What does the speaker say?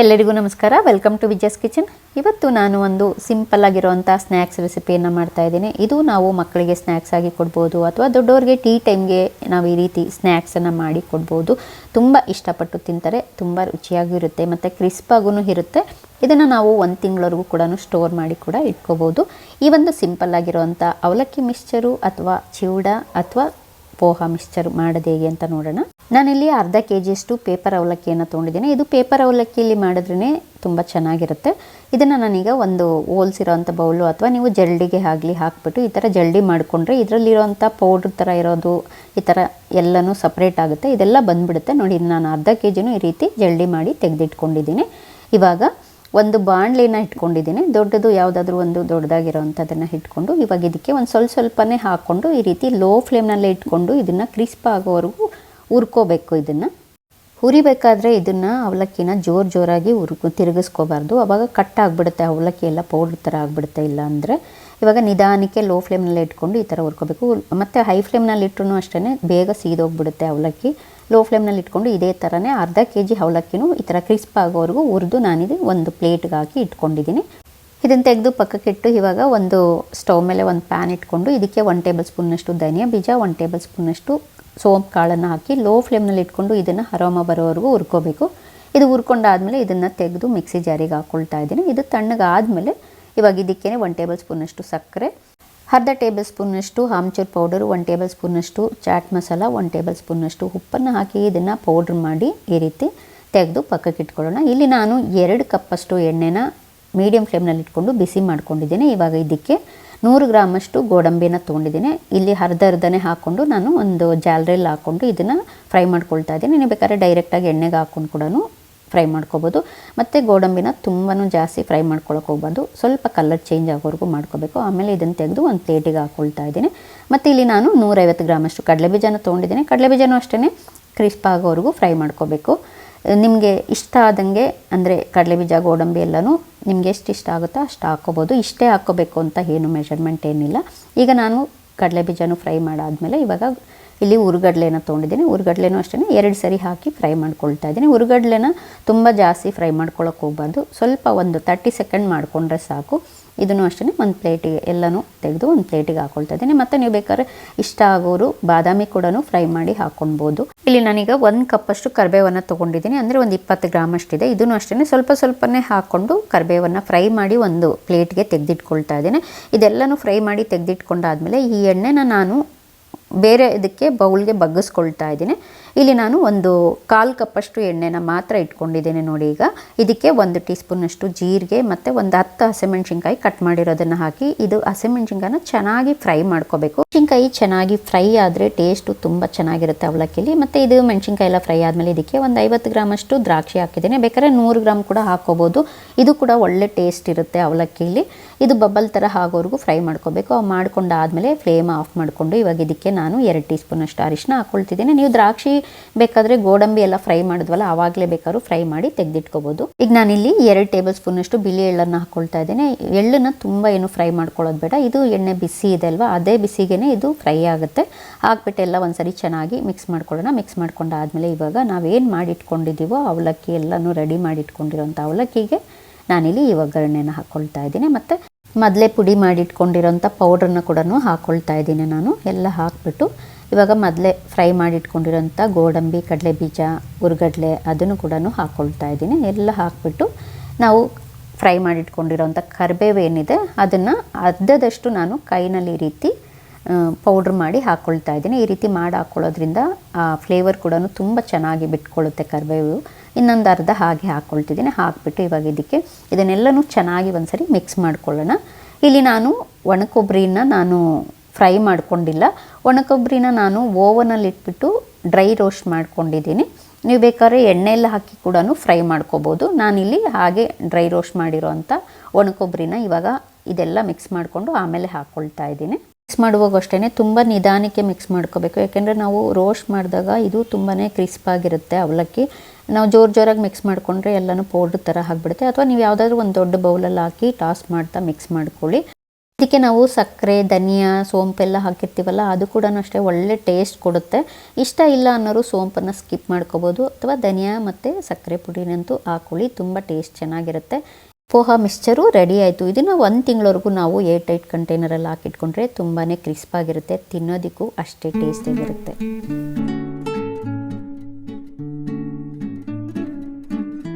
ಎಲ್ಲರಿಗೂ ನಮಸ್ಕಾರ. Welcome to Vijaya's kitchen ಇವತ್ತು ನಾನು ಒಂದು ಸಿಂಪಲ್ ಆಗಿರುವಂಥ ಸ್ನ್ಯಾಕ್ಸ್ ರೆಸಿಪಿಯನ್ನು ಮಾಡ್ತಾ ಇದ್ದೀನಿ. ಇದು ನಾವು ಮಕ್ಕಳಿಗೆ ಸ್ನ್ಯಾಕ್ಸ್ ಆಗಿ ಕೊಡ್ಬೋದು ಅಥವಾ ದೊಡ್ಡವರಿಗೆ ಟೀ ಟೈಮ್ಗೆ ನಾವು ಈ ರೀತಿ ಸ್ನ್ಯಾಕ್ಸನ್ನು ಮಾಡಿ ಕೊಡ್ಬೋದು. ತುಂಬ ಇಷ್ಟಪಟ್ಟು ತಿಂತಾರೆ, ತುಂಬ ರುಚಿಯಾಗಿರುತ್ತೆ ಮತ್ತು ಕ್ರಿಸ್ಪಾಗೂ ಇರುತ್ತೆ. ಇದನ್ನು ನಾವು ಒಂದು ತಿಂಗಳವರೆಗೂ ಕೂಡ ಸ್ಟೋರ್ ಮಾಡಿ ಕೂಡ ಇಟ್ಕೋಬೋದು. ಈ ಒಂದು ಸಿಂಪಲ್ ಆಗಿರುವಂಥ ಅವಲಕ್ಕಿ ಮಿಕ್ಸ್ಚರು ಅಥವಾ ಚಿವಡ ಅಥವಾ ಪೋಹ ಮಿಕ್ಸ್ಚರ್ ಮಾಡೋದು ಹೇಗೆ ಅಂತ ನೋಡೋಣ. ನಾನಿಲ್ಲಿ ಅರ್ಧ ಕೆ ಜಿಯಷ್ಟು ಪೇಪರ್ ಅವಲಕ್ಕಿಯನ್ನು ತೊಗೊಂಡಿದ್ದೀನಿ. ಇದು ಪೇಪರ್ ಅವಲಕ್ಕಿಯಲ್ಲಿ ಮಾಡಿದ್ರೇ ತುಂಬ ಚೆನ್ನಾಗಿರುತ್ತೆ. ಇದನ್ನು ನಾನೀಗ ಒಂದು ಹೋಲ್ಸಿರೋವಂಥ ಬೌಲು ಅಥವಾ ನೀವು ಜಲ್ಡಿಗೆ ಆಗಲಿ ಹಾಕ್ಬಿಟ್ಟು ಈ ಥರ ಜಲ್ಡಿ ಮಾಡಿಕೊಂಡ್ರೆ ಇದರಲ್ಲಿರೋವಂಥ ಪೌಡ್ರ್ ಥರ ಇರೋದು, ಈ ಥರ ಎಲ್ಲನೂ ಸಪ್ರೇಟ್ ಆಗುತ್ತೆ. ಇದೆಲ್ಲ ಬಂದುಬಿಡುತ್ತೆ. ನೋಡಿ ನಾನು ಅರ್ಧ ಕೆ ಜಿನೂ ಈ ರೀತಿ ಜಲ್ಡಿ ಮಾಡಿ ತೆಗೆದಿಟ್ಕೊಂಡಿದ್ದೀನಿ. ಇವಾಗ ಒಂದು ಬಾಣಲಿನ ಇಟ್ಕೊಂಡಿದ್ದೀನಿ. ದೊಡ್ಡದು ಯಾವುದಾದ್ರೂ ಒಂದು ದೊಡ್ಡದಾಗಿರೋವಂಥದ್ದನ್ನು ಇಟ್ಕೊಂಡು ಇವಾಗ ಇದಕ್ಕೆ ಒಂದು ಸ್ವಲ್ಪ ಸ್ವಲ್ಪನೇ ಹಾಕ್ಕೊಂಡು ಈ ರೀತಿ ಲೋ ಫ್ಲೇಮ್ನಲ್ಲೇ ಇಟ್ಕೊಂಡು ಇದನ್ನು ಕ್ರಿಸ್ಪ್ ಆಗೋವರೆಗೂ ಹುರ್ಕೋಬೇಕು ಇದನ್ನು. ಹುರಿಬೇಕಾದ್ರೆ ಇದನ್ನು ಅವಲಕ್ಕಿನ ಜೋರ್ ಜೋರಾಗಿ ಹುರ್ಕೊ, ತಿರುಗಿಸ್ಕೋಬಾರ್ದು. ಅವಾಗ ಕಟ್ ಆಗಿಬಿಡುತ್ತೆ, ಅವಲಕ್ಕಿ ಎಲ್ಲ ಪೌಡ್ರ್ ಥರ ಆಗಿಬಿಡುತ್ತೆ, ಇಲ್ಲ ಅಂದರೆ. ಇವಾಗ ನಿಧಾನಕ್ಕೆ ಲೋ ಫ್ಲೇಮ್ನಲ್ಲಿ ಇಟ್ಕೊಂಡು ಈ ಥರ ಹುರ್ಕೋಬೇಕು. ಮತ್ತು ಹೈ ಫ್ಲೇಮ್ನಲ್ಲಿ ಇಟ್ಟರು ಅಷ್ಟೇ ಬೇಗ ಸೀದೋಗ್ಬಿಡುತ್ತೆ ಅವಲಕ್ಕಿ. ಲೋ ಫ್ಲೇಮ್ನಲ್ಲಿ ಇಟ್ಕೊಂಡು ಇದೇ ಥರನೇ ಅರ್ಧ ಕೆ ಜಿ ಅವಲಕ್ಕಿನೂ ಈ ಥರ ಕ್ರಿಸ್ಪ್ ಆಗೋವರೆಗೂ ಹುರಿದು ನಾನಿದೆ ಒಂದು ಪ್ಲೇಟ್ಗೆ ಹಾಕಿ ಇಟ್ಕೊಂಡಿದ್ದೀನಿ. ಇದನ್ನು ತೆಗೆದು ಪಕ್ಕಕ್ಕಿಟ್ಟು ಇವಾಗ ಒಂದು ಸ್ಟವ್ ಮೇಲೆ ಒಂದು ಪ್ಯಾನ್ ಇಟ್ಕೊಂಡು ಇದಕ್ಕೆ ಒನ್ ಟೇಬಲ್ ಸ್ಪೂನಷ್ಟು ಧನಿಯಾ ಬೀಜ ಒನ್ ಟೇಬಲ್ ಸ್ಪೂನ್ನಷ್ಟು ಸೋಂಪು ಕಾಳನ್ನು ಹಾಕಿ ಲೋ ಫ್ಲೇಮ್ನಲ್ಲಿ ಇಟ್ಕೊಂಡು ಇದನ್ನು ಅರೋಮ ಬರೋವರೆಗೂ ಹುರ್ಕೋಬೇಕು. ಇದು ಹುರ್ಕೊಂಡಾದಮೇಲೆ ಇದನ್ನು ತೆಗೆದು ಮಿಕ್ಸಿ ಜಾರಿಗೆ ಹಾಕ್ಕೊಳ್ತಾ ಇದ್ದೀನಿ. ಇದು ತಣ್ಣಗಾದಮೇಲೆ ಇವಾಗ ಇದಕ್ಕೇ ಒನ್ ಟೇಬಲ್ ಸ್ಪೂನಷ್ಟು ಸಕ್ಕರೆ, ಅರ್ಧ ಟೇಬಲ್ ಸ್ಪೂನಷ್ಟು ಆಮ್ಚೂರ್ ಪೌಡರು ಒನ್ ಟೇಬಲ್ ಸ್ಪೂನಷ್ಟು ಚಾಟ್ ಮಸಾಲ ಒನ್ ಟೇಬಲ್ ಸ್ಪೂನಷ್ಟು ಉಪ್ಪನ್ನು ಹಾಕಿ ಇದನ್ನು ಪೌಡ್ರ್ ಮಾಡಿ ಈ ರೀತಿ ತೆಗೆದು ಪಕ್ಕಕ್ಕೆ ಇಟ್ಕೊಳ್ಳೋಣ. ಇಲ್ಲಿ ನಾನು ಎರಡು ಕಪ್ಪಷ್ಟು ಎಣ್ಣೆನ ಮೀಡಿಯಂ ಫ್ಲೇಮ್ನಲ್ಲಿ ಇಟ್ಕೊಂಡು ಬಿಸಿ ಮಾಡ್ಕೊಂಡಿದ್ದೀನಿ. ಇವಾಗ ಇದಕ್ಕೆ ನೂರು ಗ್ರಾಮಷ್ಟು ಗೋಡಂಬಿನ ತೊಗೊಂಡಿದ್ದೀನಿ. ಇಲ್ಲಿ ಅರ್ಧ ಅರ್ಧನೇ ಹಾಕ್ಕೊಂಡು ನಾನು ಒಂದು ಜಾಲರಿಯಲ್ಲಿ ಹಾಕ್ಕೊಂಡು ಇದನ್ನು ಫ್ರೈ ಮಾಡ್ಕೊಳ್ತಾ ಇದ್ದೀನಿ. ನೀವು ಬೇಕಾದ್ರೆ ಡೈರೆಕ್ಟಾಗಿ ಎಣ್ಣೆಗೆ ಹಾಕ್ಕೊಂಡು ಕೂಡ ಫ್ರೈ ಮಾಡ್ಕೋಬೋದು. ಮತ್ತು ಗೋಡಂಬಿನ ತುಂಬಾ ಜಾಸ್ತಿ ಫ್ರೈ ಮಾಡ್ಕೊಳಕ್ಕೆ ಹೋಗ್ಬೋದು ಸ್ವಲ್ಪ ಕಲರ್ ಚೇಂಜ್ ಆಗೋವರೆಗೂ ಮಾಡ್ಕೋಬೇಕು. ಆಮೇಲೆ ಇದನ್ನು ತೆಗೆದು ಒಂದು ಪ್ಲೇಟಿಗೆ ಹಾಕ್ಕೊಳ್ತಾ ಇದ್ದೀನಿ. ಮತ್ತು ಇಲ್ಲಿ ನಾನು ನೂರೈವತ್ತು ಗ್ರಾಮಷ್ಟು ಕಡಲೆಬೀಜನ ತೊಗೊಂಡಿದ್ದೀನಿ. ಕಡಲೆಬೀಜನೂ ಅಷ್ಟೇ ಕ್ರಿಸ್ಪ್ ಆಗೋವರೆಗೂ ಫ್ರೈ ಮಾಡ್ಕೋಬೇಕು. ನಿಮಗೆ ಇಷ್ಟ ಆದಂಗೆ ಅಂದರೆ ಕಡಲೆಬೀಜ ಗೋಡಂಬಿ ಎಲ್ಲನೂ ನಿಮ್ಗೆ ಎಷ್ಟು ಇಷ್ಟ ಆಗುತ್ತೋ ಅಷ್ಟು ಹಾಕ್ಕೋಬೋದು. ಇಷ್ಟೇ ಹಾಕ್ಕೋಬೇಕು ಅಂತ ಏನು ಮೆಷರ್ಮೆಂಟ್ ಏನಿಲ್ಲ. ಈಗ ನಾನು ಕಡಲೆ ಬೀಜನೂ ಫ್ರೈ ಮಾಡಾದಮೇಲೆ ಇವಾಗ ಇಲ್ಲಿ ಉರುಗಡ್ಲೆನ ತೊಗೊಂಡಿದ್ದೀನಿ. ಹುರುಗಡ್ಲೆನೂ ಅಷ್ಟೇ ಎರಡು ಸರಿ ಹಾಕಿ ಫ್ರೈ ಮಾಡ್ಕೊಳ್ತಾ ಇದ್ದೀನಿ. ಉರುಗಡ್ಲೆನ ತುಂಬ ಜಾಸ್ತಿ ಫ್ರೈ ಮಾಡ್ಕೊಳ್ಳೋಕೆ ಹೋಗ್ಬಾರ್ದು. ಸ್ವಲ್ಪ ಒಂದು ತರ್ಟಿ ಸೆಕೆಂಡ್ ಮಾಡಿಕೊಂಡ್ರೆ ಸಾಕು. ಇದನ್ನು ಅಷ್ಟೇ ಒಂದು ಪ್ಲೇಟಿಗೆ ಎಲ್ಲನೂ ತೆಗೆದು ಒಂದು ಪ್ಲೇಟಿಗೆ ಹಾಕೊಳ್ತಾ ಇದ್ದೀನಿ. ಮತ್ತು ನೀವು ಬೇಕಾದ್ರೆ ಇಷ್ಟ ಆಗೋರು ಬಾದಾಮಿ ಕೂಡ ಫ್ರೈ ಮಾಡಿ ಹಾಕ್ಕೊಳ್ಬೋದು ಇಲ್ಲಿ ನಾನೀಗ ಒಂದು ಕಪ್ಪಷ್ಟು ಕರಿಬೇವನ್ನು ತೊಗೊಂಡಿದ್ದೀನಿ. ಅಂದರೆ ಒಂದು ಇಪ್ಪತ್ತು ಗ್ರಾಮ್ ಅಷ್ಟಿದೆ. ಇದನ್ನು ಅಷ್ಟೇ ಸ್ವಲ್ಪ ಸ್ವಲ್ಪನೇ ಹಾಕ್ಕೊಂಡು ಕರಿಬೇವನ್ನು ಫ್ರೈ ಮಾಡಿ ಒಂದು ಪ್ಲೇಟ್ಗೆ ತೆಗೆದಿಟ್ಕೊಳ್ತಾ ಇದ್ದೀನಿ. ಇದೆಲ್ಲನೂ ಫ್ರೈ ಮಾಡಿ ತೆಗೆದಿಟ್ಕೊಂಡಾದ್ಮೇಲೆ ಈ ಎಣ್ಣೆನ ನಾನು ಬೇರೆ ಇದಕ್ಕೆ ಬೌಲ್ಗೆ ಬಗ್ಗಿಸ್ಕೊಳ್ತಾ ಇದ್ದೀನಿ. ಇಲ್ಲಿ ನಾನು ಒಂದು ಕಾಲು ಕಪ್ಪಷ್ಟು ಎಣ್ಣೆನ ಮಾತ್ರ ಇಟ್ಕೊಂಡಿದ್ದೇನೆ ನೋಡಿ ಈಗ. ಇದಕ್ಕೆ ಒಂದು ಟೀ ಸ್ಪೂನಷ್ಟು ಜೀರಿಗೆ ಮತ್ತು ಒಂದು ಹತ್ತು ಹಸಿಮೆಣ್ಸಿನ್ಕಾಯಿ ಕಟ್ ಮಾಡಿರೋದನ್ನು ಹಾಕಿ ಇದು ಹಸಿಮೆಣ್ಸಿನ್ಕಾಯಿನ ಚೆನ್ನಾಗಿ ಫ್ರೈ ಮಾಡ್ಕೋಬೇಕು. ಮೆಣಸಿನ್ಕಾಯಿ ಚೆನ್ನಾಗಿ ಫ್ರೈ ಆದರೆ ಟೇಸ್ಟು ತುಂಬ ಚೆನ್ನಾಗಿರುತ್ತೆ ಅವಲಕ್ಕಿಲಿ. ಮತ್ತು ಇದು ಮೆಣಸಿನ್ಕಾಯಿ ಎಲ್ಲ ಫ್ರೈ ಆದಮೇಲೆ ಇದಕ್ಕೆ ಒಂದು ಐವತ್ತು ಗ್ರಾಮಷ್ಟು ದ್ರಾಕ್ಷಿ ಹಾಕಿದ್ದೀನಿ. ಬೇಕಾದ್ರೆ ನೂರು ಗ್ರಾಮ್ ಕೂಡ ಹಾಕ್ಕೋಬೋದು ಇದು ಕೂಡ ಒಳ್ಳೆ ಟೇಸ್ಟ್ ಇರುತ್ತೆ ಅವಲಕ್ಕಿಲಿ. ಇದು ಬಬ್ಬಲ್ ಥರ ಆಗೋವರೆಗೂ ಫ್ರೈ ಮಾಡ್ಕೋಬೇಕು. ಅವು ಮಾಡ್ಕೊಂಡಾದಮೇಲೆ ಫ್ಲೇಮ್ ಆಫ್ ಮಾಡಿಕೊಂಡು ಇವಾಗ ಇದಕ್ಕೆ ನಾನು ಎರಡು ಟೀ ಸ್ಪೂನಷ್ಟು ಅರಿಶಿನ ಹಾಕ್ಕೊಳ್ತಿದ್ದೀನಿ ನೀವು ದ್ರಾಕ್ಷಿ ಬೇಕಾದರೆ ಗೋಡಂಬಿ ಎಲ್ಲ ಫ್ರೈ ಮಾಡಿದ್ವಲ್ಲ ಆವಾಗಲೇ ಬೇಕಾದ್ರೂ ಫ್ರೈ ಮಾಡಿ ತೆಗೆದಿಟ್ಕೋಬೋದು. ಈಗ ನಾನಿಲ್ಲಿ ಎರಡು ಟೇಬಲ್ ಸ್ಪೂನಷ್ಟು ಬಿಳಿ ಎಳ್ಳನ್ನು ಹಾಕ್ಕೊಳ್ತಾ ಇದ್ದೀನಿ. ಎಳ್ಳನ್ನು ತುಂಬ ಏನು ಫ್ರೈ ಮಾಡ್ಕೊಳ್ಳೋದು ಬೇಡ. ಇದು ಎಣ್ಣೆ ಬಿಸಿ ಇದೆ ಅಲ್ವಾ, ಅದೇ ಬಿಸಿಗೆ ಇದು ಫ್ರೈ ಆಗುತ್ತೆ. ಹಾಕ್ಬಿಟ್ಟು ಎಲ್ಲ ಒಂದ್ಸರಿ ಚೆನ್ನಾಗಿ ಮಿಕ್ಸ್ ಮಾಡ್ಕೊಳ್ಳೋಣ. ಮಿಕ್ಸ್ ಮಾಡ್ಕೊಂಡಾದ್ಮೇಲೆ ಇವಾಗ ನಾವೇನು ಮಾಡಿಟ್ಕೊಂಡಿದ್ದೀವೋ ಅವಲಕ್ಕಿ ಎಲ್ಲನೂ ರೆಡಿ ಮಾಡಿಟ್ಕೊಂಡಿರೋಂಥ ಅವಲಕ್ಕಿಗೆ ನಾನಿಲ್ಲಿ ಈ ಒಗ್ಗರಣೆನ ಹಾಕ್ಕೊಳ್ತಾ ಇದ್ದೀನಿ. ಮತ್ತು ಮೊದಲೇ ಪುಡಿ ಮಾಡಿಟ್ಕೊಂಡಿರೋಂಥ ಪೌಡ್ರನ್ನ ಕೂಡ ಹಾಕ್ಕೊಳ್ತಾ ಇದ್ದೀನಿ ನಾನು. ಎಲ್ಲ ಹಾಕ್ಬಿಟ್ಟು ಇವಾಗ ಮೊದಲೇ ಫ್ರೈ ಮಾಡಿಟ್ಕೊಂಡಿರೋಂಥ ಗೋಡಂಬಿ ಕಡಲೆ ಬೀಜ ಉರ್ಗಡ್ಲೆ ಅದನ್ನು ಕೂಡ ಹಾಕ್ಕೊಳ್ತಾ ಇದ್ದೀನಿ. ಎಲ್ಲ ಹಾಕ್ಬಿಟ್ಟು ನಾವು ಫ್ರೈ ಮಾಡಿಟ್ಕೊಂಡಿರೋಂಥ ಕರಿಬೇವು ಏನಿದೆ ಅದನ್ನು ಅರ್ಧದಷ್ಟು ನಾನು ಕೈನಲ್ಲಿ ರೀತಿ ಪೌಡ್ರ್ ಮಾಡಿ ಹಾಕ್ಕೊಳ್ತಾ ಇದ್ದೀನಿ. ಈ ರೀತಿ ಮಾಡಿ ಹಾಕ್ಕೊಳ್ಳೋದ್ರಿಂದ ಆ ಫ್ಲೇವರ್ ಕೂಡ ತುಂಬ ಚೆನ್ನಾಗಿ ಬಿಟ್ಕೊಳ್ಳುತ್ತೆ ಕರಿಬೇವು. ಇನ್ನೊಂದು ಅರ್ಧ ಹಾಗೆ ಹಾಕ್ಕೊಳ್ತಿದ್ದೀನಿ ಹಾಕ್ಬಿಟ್ಟು ಇವಾಗ ಇದಕ್ಕೆ ಇದನ್ನೆಲ್ಲನೂ ಚೆನ್ನಾಗಿ ಒಂದ್ಸರಿ ಮಿಕ್ಸ್ ಮಾಡ್ಕೊಳ್ಳೋಣ. ಇಲ್ಲಿ ನಾನು ಒಣಕೊಬ್ಬರಿನ ನಾನು ಫ್ರೈ ಮಾಡ್ಕೊಂಡಿಲ್ಲ. ಒಣಕೊಬ್ಬರಿನ ನಾನು ಓವನಲ್ಲಿ ಇಟ್ಬಿಟ್ಟು ಡ್ರೈ ರೋಸ್ಟ್ ಮಾಡ್ಕೊಂಡಿದ್ದೀನಿ. ನೀವು ಬೇಕಾದ್ರೆ ಎಣ್ಣೆಲ್ಲಿ ಹಾಕಿ ಕೂಡ ಫ್ರೈ ಮಾಡ್ಕೋಬೋದು. ನಾನಿಲ್ಲಿ ಹಾಗೆ ಡ್ರೈ ರೋಸ್ಟ್ ಮಾಡಿರೋ ಅಂಥ ಒಣಕೊಬ್ಬರಿನ ಇವಾಗ ಇದೆಲ್ಲ ಮಿಕ್ಸ್ ಮಾಡಿಕೊಂಡು ಆಮೇಲೆ ಹಾಕ್ಕೊಳ್ತಾ ಇದ್ದೀನಿ. ಮಾಡುವಾಗ ಅಷ್ಟೇ ತುಂಬ ನಿಧಾನಕ್ಕೆ ಮಿಕ್ಸ್ ಮಾಡ್ಕೋಬೇಕು. ಯಾಕೆಂದರೆ ನಾವು ರೋಸ್ಟ್ ಮಾಡಿದಾಗ ಇದು ತುಂಬಾ ಕ್ರಿಸ್ಪ್ ಆಗಿರುತ್ತೆ ಅವಲಕ್ಕಿ. ನಾವು ಜೋರು ಜೋರಾಗಿ ಮಿಕ್ಸ್ ಮಾಡಿಕೊಂಡ್ರೆ ಎಲ್ಲನೂ ಪೌಡ್ರ್ ಥರ ಆಗಿಬಿಡುತ್ತೆ. ಅಥವಾ ನೀವು ಯಾವುದಾದ್ರೂ ಒಂದು ದೊಡ್ಡ ಬೌಲಲ್ಲಿ ಹಾಕಿ ಟಾಸ್ ಮಾಡ್ತಾ ಮಿಕ್ಸ್ ಮಾಡ್ಕೊಳ್ಳಿ. ಇದಕ್ಕೆ ನಾವು ಸಕ್ಕರೆ, ಧನಿಯಾ ಸೋಂಪೆಲ್ಲ ಹಾಕಿರ್ತೀವಲ್ಲ, ಅದು ಕೂಡ ಅಷ್ಟೇ ಒಳ್ಳೆ ಟೇಸ್ಟ್ ಕೊಡುತ್ತೆ. ಇಷ್ಟ ಇಲ್ಲ ಅನ್ನೋರು ಸೋಂಪನ್ನು ಸ್ಕಿಪ್ ಮಾಡ್ಕೋಬೋದು. ಅಥವಾ ಧನಿಯಾ ಮತ್ತು ಸಕ್ಕರೆ ಪುಡಿನಂತೂ ಹಾಕೊಳ್ಳಿ, ತುಂಬ ಟೇಸ್ಟ್ ಚೆನ್ನಾಗಿರುತ್ತೆ. ಪೋಹ ಮಿಕ್ಸ್ಚರು ರೆಡಿ ಆಯಿತು. ಇದನ್ನು ಒಂದು ತಿಂಗಳವರೆಗೂ ನಾವು ಏರ್ ಟೈಟ್ ಕಂಟೈನರಲ್ಲಿ ಹಾಕಿಟ್ಕೊಂಡ್ರೆ ತುಂಬಾ ಕ್ರಿಸ್ಪಾಗಿರುತ್ತೆ, ತಿನ್ನೋದಕ್ಕೂ ಅಷ್ಟೇ ಟೇಸ್ಟಿಯಾಗಿರುತ್ತೆ